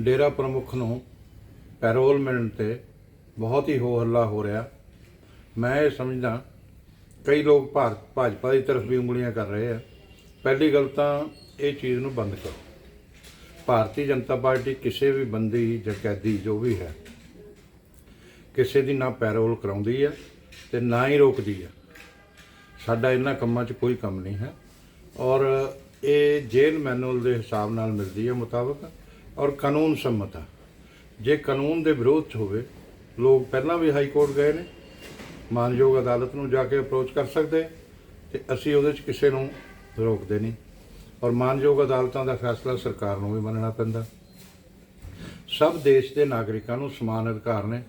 ਡੇਰਾ ਪ੍ਰਮੁੱਖ ਨੂੰ ਪੈਰੋਲ ਮਿਲਣ ਤੇ ਬਹੁਤ ਹੀ ਹੋ ਹੱਲਾ ਹੋ ਰਿਹਾ। ਮੈਂ ਇਹ ਸਮਝਦਾ ਕਈ ਲੋਕ ਭਾਰਤ ਭਾਜਪਾ ਦੀ ਤਰਫ ਵੀ ਉਂਗਲੀਆਂ ਕਰ ਰਹੇ ਆ। ਪਹਿਲੀ ਗੱਲ ਤਾਂ ਇਹ ਚੀਜ਼ ਨੂੰ ਬੰਦ ਕਰੋ। ਭਾਰਤੀ ਜਨਤਾ ਪਾਰਟੀ ਕਿਸੇ ਵੀ ਬੰਦੀ ਜਾਂ ਕੈਦੀ ਜੋ ਵੀ ਹੈ, ਕਿਸੇ ਦੀ ਨਾ ਪੈਰੋਲ ਕਰਾਉਂਦੀ ਹੈ ਤੇ ਨਾ ਹੀ ਰੋਕਦੀ ਹੈ ਸਾਡਾ ਇਹਨਾਂ ਕੰਮਾਂ 'ਚ ਕੋਈ ਕੰਮ ਨਹੀਂ ਹੈ। ਔਰ ਇਹ ਜੇਲ੍ਹ ਮੈਨੂਅਲ ਦੇ ਹਿਸਾਬ ਨਾਲ ਮਿਲਦੀ ਹੈ ਮੁਤਾਬਕ। ਔਰ ਕਾਨੂੰਨ ਸੰਮਤ ਹੈ ਜੇ ਕਾਨੂੰਨ ਦੇ ਵਿਰੋਧ 'ਚ ਹੋਵੇ, ਲੋਕ ਪਹਿਲਾਂ ਵੀ ਹਾਈ ਕੋਰਟ ਗਏ ਨੇ, ਮਾਨਯੋਗ ਅਦਾਲਤ ਨੂੰ ਜਾ ਕੇ ਅਪਰੋਚ ਕਰ ਸਕਦੇ, ਤੇ ਅਸੀਂ ਉਹਦੇ 'ਚ ਕਿਸੇ ਨੂੰ ਰੋਕਦੇ ਨਹੀਂ। ਔਰ ਮਾਨਯੋਗ ਅਦਾਲਤਾਂ ਦਾ ਫੈਸਲਾ ਸਰਕਾਰ ਨੂੰ ਵੀ ਮੰਨਣਾ ਪੈਂਦਾ। ਸਭ ਦੇਸ਼ ਦੇ ਨਾਗਰਿਕਾਂ ਨੂੰ ਸਮਾਨ ਅਧਿਕਾਰ ਨੇ,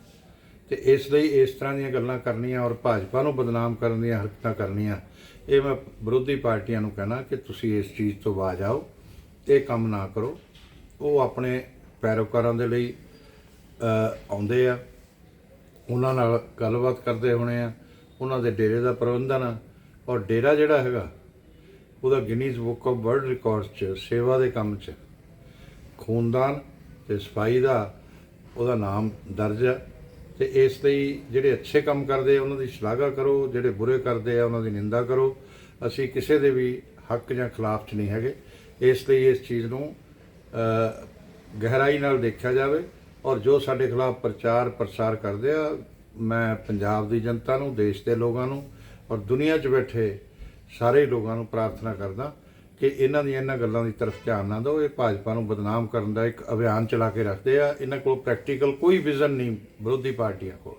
ਤੇ ਇਸ ਲਈ ਇਸ ਤਰ੍ਹਾਂ ਦੀਆਂ ਗੱਲਾਂ ਕਰਨੀਆਂ ਔਰ ਭਾਜਪਾ ਨੂੰ ਬਦਨਾਮ ਕਰਨ ਦੀਆਂ ਹਰਕਤਾਂ ਕਰਨੀਆਂ, ਇਹ ਮੈਂ ਵਿਰੋਧੀ ਪਾਰਟੀਆਂ ਨੂੰ ਕਹਿਣਾ ਕਿ ਤੁਸੀਂ ਇਸ ਚੀਜ਼ ਤੋਂ ਬਾਜ ਆਓ, ਇਹ ਕੰਮ ਨਾ ਕਰੋ। ਉਹ ਆਪਣੇ ਪੈਰੋਕਾਰਾਂ ਦੇ ਲਈ ਆਉਂਦੇ ਆ। ਉਹਨਾਂ ਨਾਲ ਗੱਲਬਾਤ ਕਰਦੇ ਹੋਣੇ ਆ। ਉਹਨਾਂ ਦੇ ਡੇਰੇ ਦਾ ਪ੍ਰਬੰਧਨ ਆ। ਔਰ ਡੇਰਾ ਜਿਹੜਾ ਹੈਗਾ, ਉਹਦਾ Guinness book of world records 'ਚ, ਸੇਵਾ ਦੇ ਕੰਮ 'ਚ, ਖੂਨਦਾਨ ਤੇ ਸਫ਼ਾਈ ਦਾ ਉਹਦਾ ਨਾਮ ਦਰਜ ਹੈ ਤੇ ਇਸ ਲਈ ਜਿਹੜੇ ਅੱਛੇ ਕੰਮ ਕਰਦੇ ਆ, ਉਹਨਾਂ ਦੀ ਸ਼ਲਾਘਾ ਕਰੋ। ਜਿਹੜੇ ਬੁਰੇ ਕਰਦੇ ਆ, ਉਹਨਾਂ ਦੀ ਨਿੰਦਾ ਕਰੋ। ਅਸੀਂ ਕਿਸੇ ਦੇ ਵੀ ਹੱਕ ਜਾਂ ਖਿਲਾਫ 'ਚ ਨਹੀਂ ਹੈਗੇ। ਇਸ ਲਈ ਇਸ ਚੀਜ਼ ਨੂੰ ਗਹਿਰਾਈ ਨਾਲ ਦੇਖਿਆ ਜਾਵੇ ਔਰ ਜੋ ਸਾਡੇ ਖਿਲਾਫ ਪ੍ਰਚਾਰ ਪ੍ਰਸਾਰ ਕਰਦੇ ਆ, ਮੈਂ ਪੰਜਾਬ ਦੀ ਜਨਤਾ ਨੂੰ, ਦੇਸ਼ ਦੇ ਲੋਕਾਂ ਨੂੰ ਔਰ ਦੁਨੀਆ 'ਚ ਬੈਠੇ ਸਾਰੇ ਲੋਕਾਂ ਨੂੰ ਪ੍ਰਾਰਥਨਾ ਕਰਦਾ ਕਿ ਇਹਨਾਂ ਦੀਆਂ ਇਹਨਾਂ ਗੱਲਾਂ ਦੀ ਤਰਫ ਧਿਆਨ ਨਾ ਦਿਓ। ਇਹ ਭਾਜਪਾ ਨੂੰ ਬਦਨਾਮ ਕਰਨ ਦਾ ਇੱਕ ਅਭਿਆਨ ਚਲਾ ਕੇ ਰੱਖਦੇ ਆ। ਇਹਨਾਂ ਕੋਲ ਪ੍ਰੈਕਟੀਕਲ ਕੋਈ ਵਿਜ਼ਨ ਨਹੀਂ ਵਿਰੋਧੀ ਪਾਰਟੀਆਂ ਕੋਲ।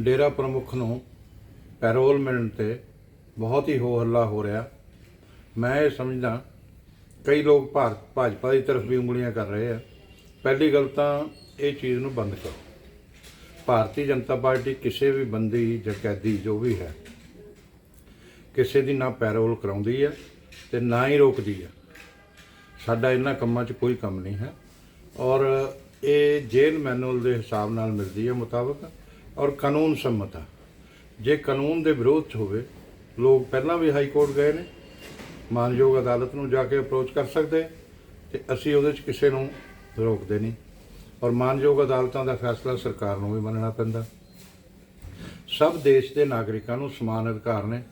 ਡੇਰਾ ਪ੍ਰਮੁੱਖ ਨੂੰ ਪੈਰੋਲ ਮਿਲਣ ਤੇ ਬਹੁਤ ਹੀ ਹੋ ਹੱਲਾ ਹੋ ਰਿਹਾ। ਮੈਂ ਇਹ ਸਮਝਦਾ, ਕਈ ਲੋਕ ਭਾਰਤ ਭਾਜਪਾ ਦੀ ਤਰਫ ਵੀ ਉਂਗਲੀਆਂ ਕਰ ਰਹੇ ਆ। ਪਹਿਲੀ ਗੱਲ ਤਾਂ ਇਹ ਚੀਜ਼ ਨੂੰ ਬੰਦ ਕਰੋ। ਭਾਰਤੀ ਜਨਤਾ ਪਾਰਟੀ ਕਿਸੇ ਵੀ ਬੰਦੀ ਜਾਂ ਕੈਦੀ ਜੋ ਵੀ ਹੈ, ਕਿਸੇ ਦੀ ਨਾ ਪੈਰੋਲ ਕਰਾਉਂਦੀ ਹੈ ਤੇ ਨਾ ਹੀ ਰੋਕਦੀ ਹੈ ਸਾਡਾ ਇਹਨਾਂ ਕੰਮਾਂ 'ਚ ਕੋਈ ਕੰਮ ਨਹੀਂ ਹੈ ਔਰ ਇਹ ਜੇਲ੍ਹ ਮੈਨੂਅਲ ਦੇ ਹਿਸਾਬ ਨਾਲ ਮਿਲਦੀ ਹੈ ਮੁਤਾਬਕ ਔਰ ਕਾਨੂੰਨ ਸੰਮਤ ਹੈ ਜੇ ਕਾਨੂੰਨ ਦੇ ਵਿਰੋਧ 'ਚ ਹੋਵੇ, ਲੋਕ ਪਹਿਲਾਂ ਵੀ ਹਾਈ ਕੋਰਟ ਗਏ ਨੇ ਮਾਨਯੋਗ ਅਦਾਲਤ ਨੂੰ ਜਾ ਕੇ ਅਪਰੋਚ ਕਰ ਸਕਦੇ ਤੇ ਅਸੀਂ ਉਹਦੇ 'ਚ ਕਿਸੇ ਨੂੰ ਰੋਕਦੇ ਨਹੀਂ। ਔਰ ਮਾਨਯੋਗ ਅਦਾਲਤਾਂ ਦਾ ਫੈਸਲਾ ਸਰਕਾਰ ਨੂੰ ਵੀ ਮੰਨਣਾ ਪੈਂਦਾ। ਸਭ ਦੇਸ਼ ਦੇ ਨਾਗਰਿਕਾਂ ਨੂੰ ਸਮਾਨ ਅਧਿਕਾਰ ਨੇ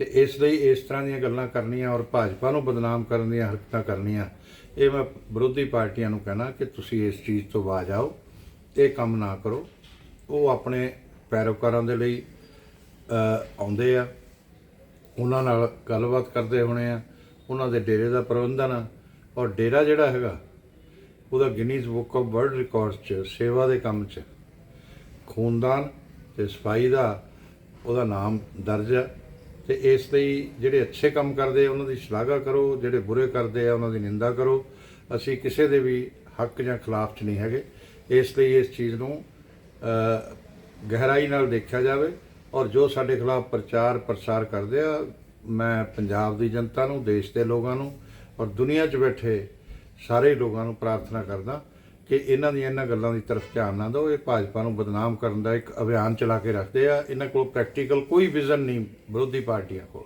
ਤੇ ਇਸ ਲਈ ਇਸ ਤਰ੍ਹਾਂ ਦੀਆਂ ਗੱਲਾਂ ਕਰਨੀਆਂ ਔਰ ਭਾਜਪਾ ਨੂੰ ਬਦਨਾਮ ਕਰਨ ਦੀਆਂ ਹਰਕਤਾਂ ਕਰਨੀਆਂ, ਇਹ ਮੈਂ ਵਿਰੋਧੀ ਪਾਰਟੀਆਂ ਨੂੰ ਕਹਿਣਾ ਕਿ ਤੁਸੀਂ ਇਸ ਚੀਜ਼ ਤੋਂ ਬਾਜ ਆਓ, ਇਹ ਕੰਮ ਨਾ ਕਰੋ। ਉਹ ਆਪਣੇ ਪੈਰੋਕਾਰਾਂ ਦੇ ਲਈ ਆਉਂਦੇ ਆ। ਉਹਨਾਂ ਨਾਲ ਗੱਲਬਾਤ ਕਰਦੇ ਹੋਣੇ ਆ, ਉਹਨਾਂ ਦੇ ਡੇਰੇ ਦਾ ਪ੍ਰਬੰਧਨ ਆ, ਔਰ ਡੇਰਾ ਜਿਹੜਾ ਹੈਗਾ, ਉਹਦਾ Guinness book of world records 'ਚ, ਸੇਵਾ ਦੇ ਕੰਮ 'ਚ, ਖੂਨਦਾਨ ਤੇ ਸਫ਼ਾਈ ਦਾ ਉਹਦਾ ਨਾਮ ਦਰਜ ਹੈ ਤੇ ਇਸ ਲਈ ਜਿਹੜੇ ਅੱਛੇ ਕੰਮ ਕਰਦੇ ਆ, ਉਹਨਾਂ ਦੀ ਸ਼ਲਾਘਾ ਕਰੋ, ਜਿਹੜੇ ਬੁਰੇ ਕਰਦੇ ਆ, ਉਹਨਾਂ ਦੀ ਨਿੰਦਾ ਕਰੋ, ਅਸੀਂ ਕਿਸੇ ਦੇ ਵੀ ਹੱਕ ਜਾਂ ਖਿਲਾਫ 'ਚ ਨਹੀਂ ਹੈਗੇ। ਇਸ ਲਈ ਇਸ ਚੀਜ਼ ਨੂੰ ਗਹਿਰਾਈ ਨਾਲ ਦੇਖਿਆ ਜਾਵੇ ਔਰ ਜੋ ਸਾਡੇ ਖਿਲਾਫ ਪ੍ਰਚਾਰ ਪ੍ਰਸਾਰ ਕਰਦੇ ਆ, ਮੈਂ ਪੰਜਾਬ ਦੀ ਜਨਤਾ ਨੂੰ, ਦੇਸ਼ ਦੇ ਲੋਕਾਂ ਨੂੰ ਔਰ ਦੁਨੀਆ 'ਚ ਬੈਠੇ ਸਾਰੇ ਲੋਕਾਂ ਨੂੰ ਪ੍ਰਾਰਥਨਾ ਕਰਦਾ ਕਿ ਇਹਨਾਂ ਦੀਆਂ ਇਹਨਾਂ ਗੱਲਾਂ ਦੀ ਤਰਫ ਧਿਆਨ ਨਾ ਦਿਓ। ਇਹ ਭਾਜਪਾ ਨੂੰ ਬਦਨਾਮ ਕਰਨ ਦਾ ਇੱਕ ਅਭਿਆਨ ਚਲਾ ਕੇ ਰੱਖਦੇ ਆ। ਇਹਨਾਂ ਕੋਲ ਪ੍ਰੈਕਟੀਕਲ ਕੋਈ ਵਿਜ਼ਨ ਨਹੀਂ ਵਿਰੋਧੀ ਪਾਰਟੀਆਂ ਕੋਲ।